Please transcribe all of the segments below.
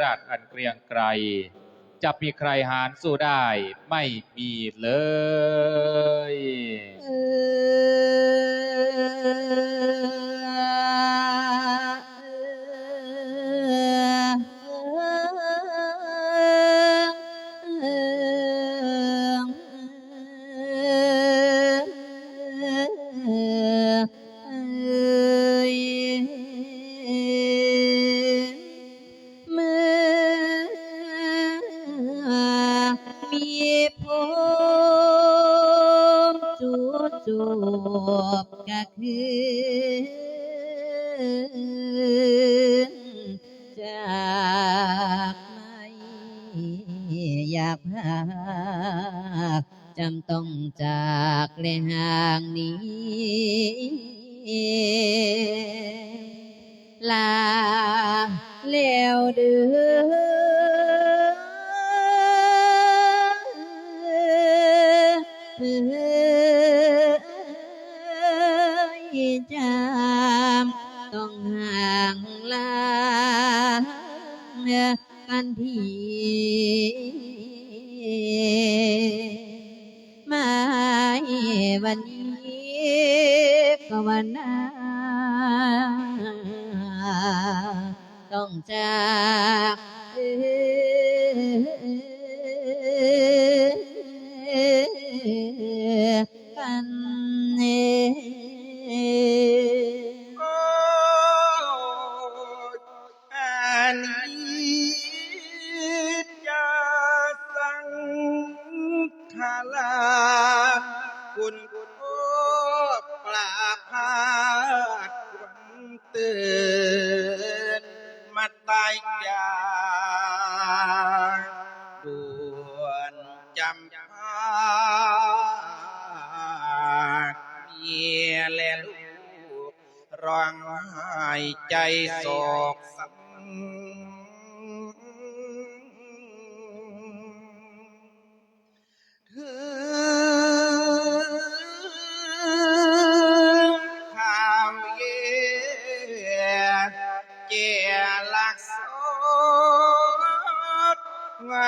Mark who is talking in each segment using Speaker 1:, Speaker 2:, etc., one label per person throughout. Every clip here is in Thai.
Speaker 1: ราชอันเกรียงไกรจะมีใครหารสู้ได้ไม่มีเลย
Speaker 2: เอเเดื องจาก
Speaker 3: มาตายยาด่วนจำพากเมียและลูกร้องไห้ใจโศก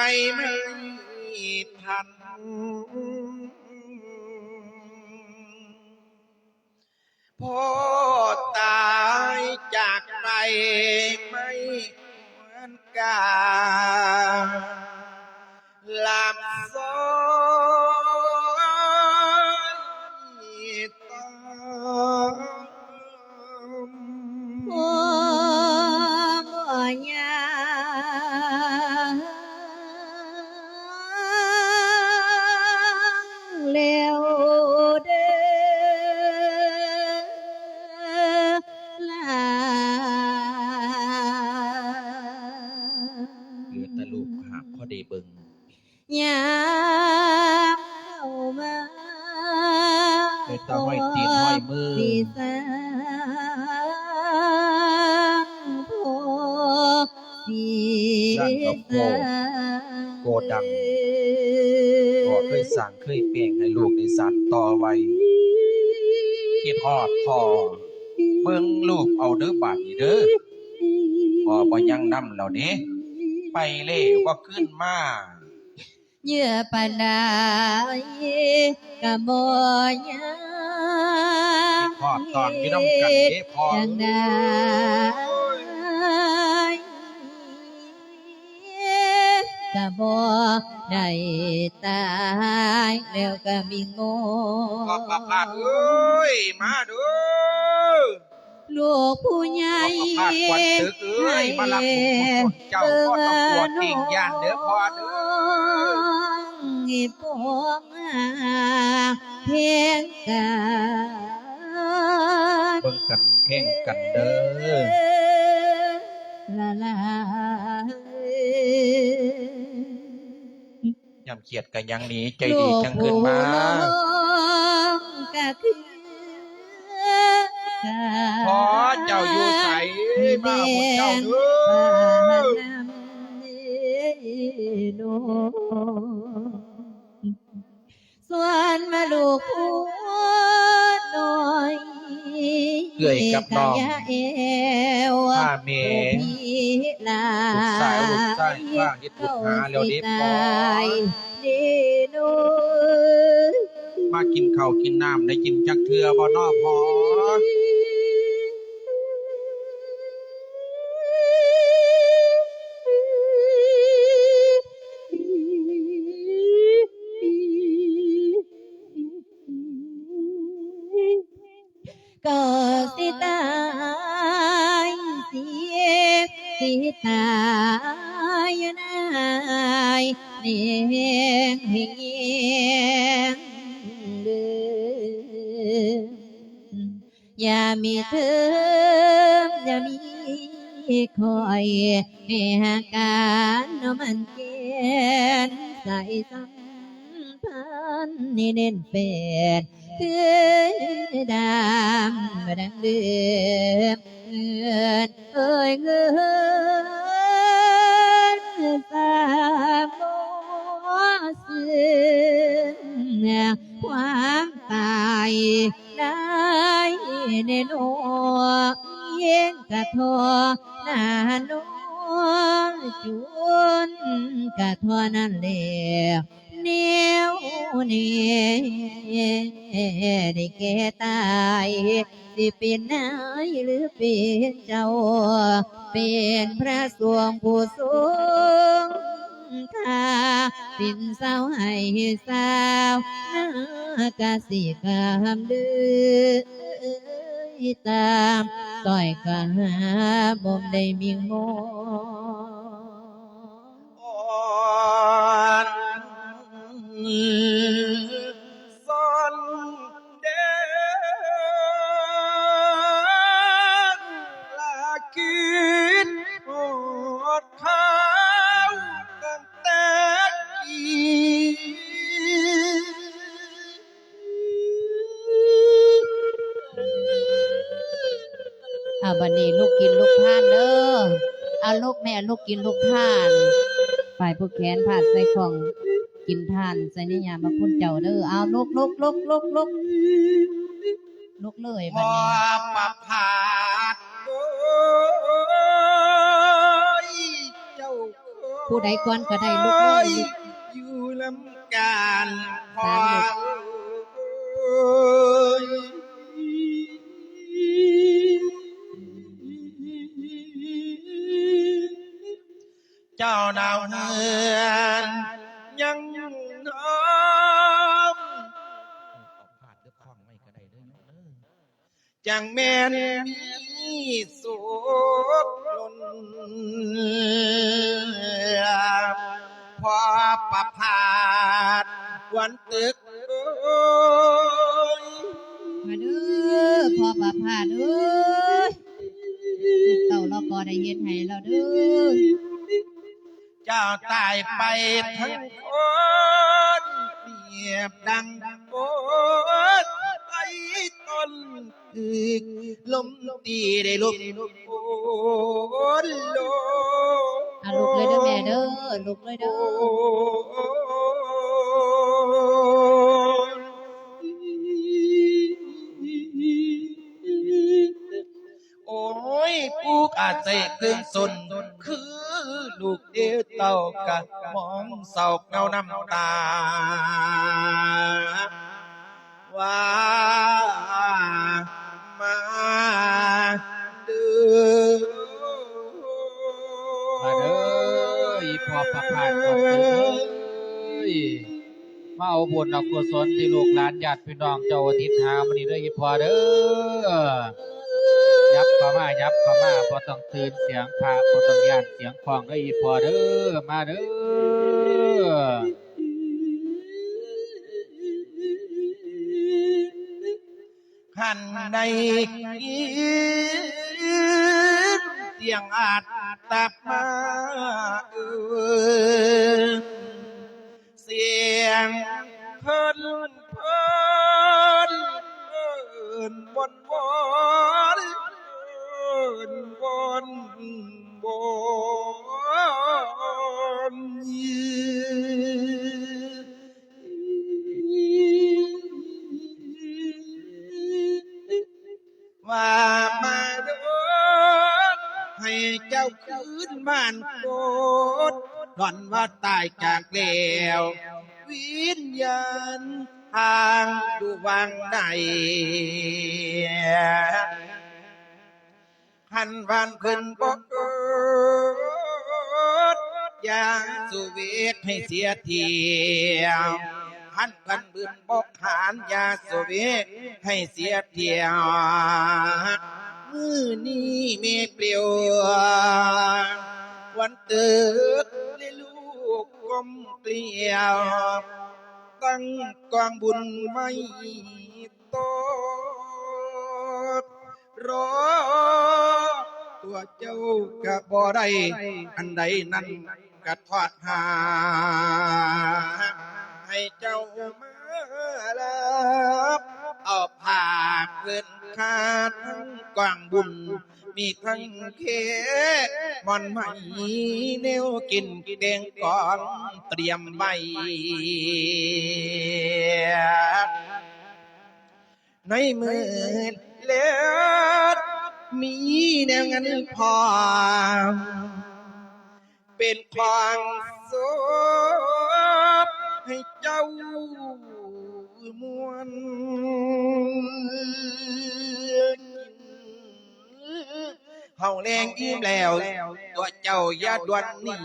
Speaker 3: ไม่ทัน พ่อตายจากไปไม่เหมือนกัน กับ
Speaker 2: โพ
Speaker 3: โกดังพ่อเคยสั่งเคยเปล่งให้ลูกได้สานต่อไว้คิดฮอดพ่อเบิ่งลูกเอาเด้อบาดนี้เด้อพ่อบ่ยังนำแล้วเด้ไปเล่ว่าขึ้นมา
Speaker 2: เยื่อปานใดกะบ่ยั
Speaker 3: คิ
Speaker 2: ง
Speaker 3: ดฮอดตอนอยู่นำกันเด้พ่อ
Speaker 2: จังใด กะบ่ได้ตายแล้วก็มีโง่
Speaker 3: พ่อประพาสเอ้ยมาเด้อ
Speaker 2: ลูกผู้ใหญ่
Speaker 3: พ่อประพาสควันตึกเอ้ยมารับบุญกุศลเจ้าพ่อต้องปวดกิ่งย่านเด้อพ่อเด้อ
Speaker 2: อีปวงเพียงกา
Speaker 3: เบิ่งกันแข่งกันเด้อ
Speaker 2: ลาลา
Speaker 3: เขียดกันยังหนี้ใจดีจังขึ้นมา
Speaker 2: ลูกก็คือ
Speaker 3: พอเจ้าอยู่ใสมาหมดเจ้าเด้
Speaker 2: ปา
Speaker 3: อ
Speaker 2: นำโนส่วนมาลูกผู้
Speaker 3: เอื้อยกับน้อง
Speaker 2: กะยะเอว
Speaker 3: ข้าเม
Speaker 2: ผู้พี่ตา
Speaker 3: สุดสายลูกชายข้างยึดบุตรหาแล้วเด็บก่อน
Speaker 2: ดีนู
Speaker 3: มากินข้าวกินน้ำได้กินจักเทือบ่นอพอ
Speaker 2: ก็สิ ตายเสียสิตายอยู่ในเนียงเฮียงเดืออย่ามีเธออย่ามีคอยให้หาการเนาะมันเกียนใส่สัมพันธ์นี่เน้นเป็น คือดำดังเดิมเงินเอ้ยเงินสามโมซึ่งความตายได้ในโนเย็นกระทอนาโนจุนกระทอนั่นแหละ นียวนี่ได้แก่ตายสิเป็นนายหรือเป็นเจ้า เป็นพระสวงผู้สูงค่าเป็นสาวให้สาวนากาสิกามดื้อตามต่อยกะหาบ่มได้มีงอ
Speaker 3: อ่อน ซ่อนเดงลาคิดโอดข้ากันแต่อี
Speaker 2: อาบันนี้ลูกกินลูกท่านเด้ออาลูกแม่ลูกกินลูกท่านฝ่ายผู้แขนผ่าดใส่ของ กินท่านใส่นิยามมาคุณเจ้าเด้อเอาลูกลูกลูกลูกลูกลูกเลยบัดนี้
Speaker 3: ประพาดโอยเจ้า
Speaker 2: ผู้ใดก่อนก็ได้ลูกเลย
Speaker 3: อยู่ลำการพอ
Speaker 2: สามลูก
Speaker 3: เจ้าดาวเฮือน จังแม่นมีสุขลนพอประพาดวันตึก
Speaker 2: มาเด้อพอประพาเด้อลูกเต่าเราก็ได้เฮ็ดให้เราเด้อ
Speaker 3: เจ้าตายไปทั้งคนเปรียบดังโบสไอ้ ต้นตึกลมตีได้ลมโอนโล
Speaker 2: เอาลูกเลยเด้อแม่เด้อลูกเลยเด้อ
Speaker 3: โอ้ยปูกอาเสกตึงสนคือลูกเดียวเต่ากะมองเศร้าเงาน้ำตา ว่ามาเดือ
Speaker 1: มาเด้ออีพอประพาสขอบคุณเอ้ยมาเอาบุญเอากุศลที่ลูกหลานญาติพี่น้องเจ้าอาทิตย์หามันนี้เด้ออีพอเด้อยับเข้ามายับเข้ามาบ่ต้องตื่นเสียงพระบ่ต้องยานเสียงของเด้ออีพอเด้อมาเด้อ
Speaker 3: ขันในเตียงอาจตับมาเสียงเพิ่น บ้านโกดดอนว่าตายจากแล้ววิญญาณทางดูวังใดหันวันเพิ่นบอกเกิดอย่าสุเวทให้เสียเทียวหันพันบืนบอกขานยาสุเวทให้เสียเทียวมือนี้เมเปลี่ยว วันติกเลยลูกกลมเกลียว ตั้งกองบุญไม่โตรอตัวเจ้ากับบ่ได้อันใดนั้นกระทอดหา ให้เจ้ามารับเอาผ่าเกินคาดทั้งกวางบุญ มีทั้งเคมอนไหมเนวกินแดงก่องเตรียมไว้ในมือเล็ดมีแนวเงินพอ เป็นความสุขให้เจ้ามวล เฮาแรงอิ่มแล้ว ตัวเจ้าอย่าด่วนหนี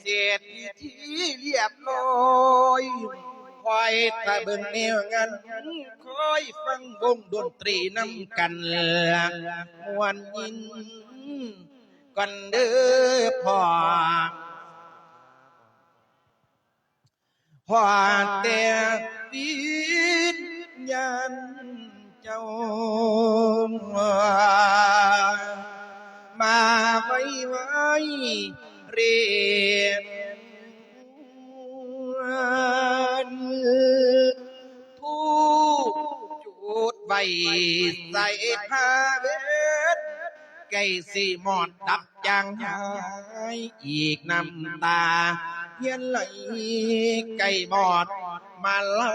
Speaker 3: เศรษฐีเรียบร้อยคอยตาเบิ่งแนวงานคอยฟังวงดนตรีนำกันมวนยินกันเด้อพ่อพ่อแต่วิญญาณ เจ้ามาไว้ไว้เรียนทูจุดใบใส่ผ้าเวทไก่สีหมอดดับจางหายอีกน้ำตาเพียนไหลไก่หมอดมาไล่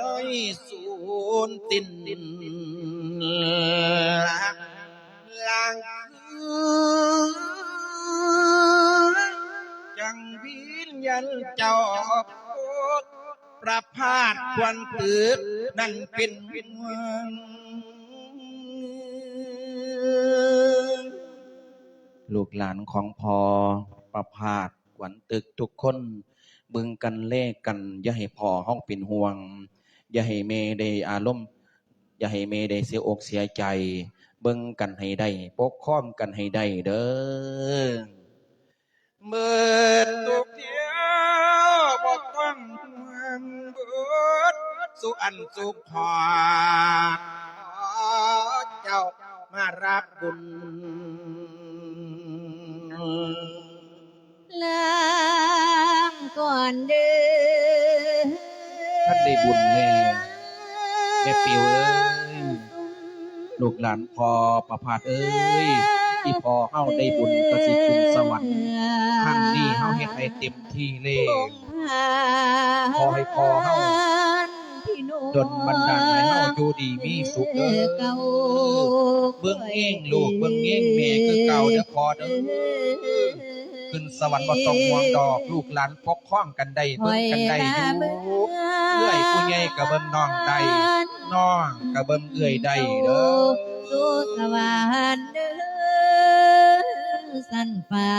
Speaker 3: สูนติน ลางคือจังวิญญาณเจ้าประพาสควรตึกนั่นเป็นวิญญาณลูกหลานของพอประพาสขวัญตึกทุกคนบึงกันเลขกัน อย่าให้พอห้องเป็นห่วง อย่าให้เมได้อารมณ์ อย่าให้เมได้เสียอกเสียใจ เบิ่งกันให้ได้ปกค้อมกันให้ได้เด้อเมื่อตุกเดียวบอกต้องห่วงเบิดสุอันสุขพอเจ้ามารับบุญ
Speaker 2: ลางก่อนเด้อ
Speaker 1: ท่านได้บุญแน่แม่ปิวเอ้ย
Speaker 3: ลูกหลานพอประพาสเอ้ย ที่พอเฮาได้บุญก็สิขึ้นสวรรค์ครั้งนี้เฮาเฮ็ดให้เต็มที่เลยขอให้พอเฮาดลบันดาลให้เฮาอยู่ดีมีสุขเด้อเบิ่งเองลูกเบิ่งเองแม่คือเก่าเด้อพอเด้อขึ้นสวรรค์บ่ต้องห่วงดอก ลูกหลานปกครองกันได้เบิ่งกันได้อยู่เอื้อยผู้ใหญ่ก็เบิ่งน้องได้ น้องก็เบิ่งเอื้อยได้เด้อ
Speaker 2: สู่สวรรค์เด้อสันฟ้า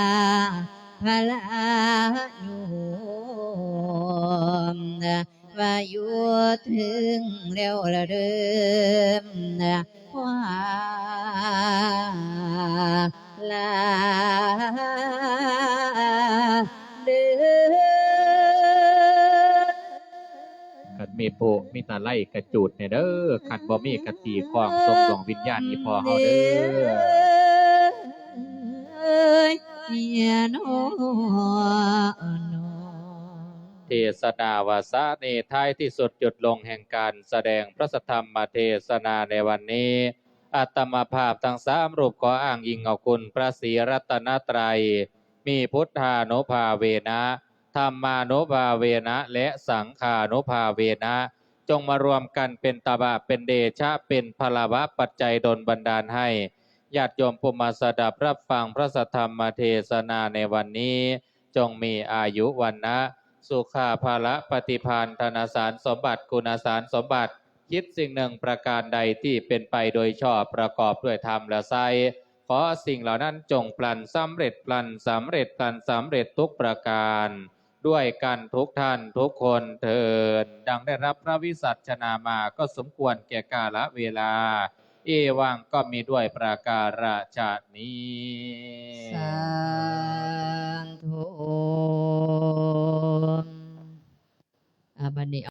Speaker 2: พะลาโยมว่าอยู่ถึงแล้วละเดิมว่าลา
Speaker 1: มีโปมีตาไล่กระจูดเนี่ยเด้อขันบ่มีกระตีคล้องทรงดวงวิญญาณอีพอเฮาเด้อ
Speaker 2: เอ้ยเมียน้อยน
Speaker 1: เทศนาวาสะเนท้ายที่สุดจุดลงแห่งการแสดงพระสธรรมเทศนาในวันนี้อัตมาภาพทั้งสามรูปขออ้างอิงเอาคุณพระศรีรัตนตรัย มีพุทธานุภาเวนะ ธรรมานุภาเวนะและสังขานุภาเวนะจงมารวมกันเป็นตบะเป็นเดชะเป็นพลวะปัจจัยดลบันดาลให้ญาติโยมผู้มาสดับรับฟังพระสัทธรรมเทศนาในวันนี้ จงมีอายุวันนะสุขาภาละปฏิพานธนสารสมบัติกุณสารสมบัติ คิดสิ่งหนึ่งประการใดที่เป็นไปโดยชอบประกอบด้วยธรรมและไซขอสิ่งเหล่านั้นจงพลันสำเร็จพลันสำเร็จพลันสำเร็จทุกประการ ด้วยกันทุกท่านทุกคนเถิดดังได้รับพระวิสัชนามาก็สมควรแก่กาละเวลา เอวังก็มีด้วยประการฉานี้
Speaker 2: สาธุอบันนี้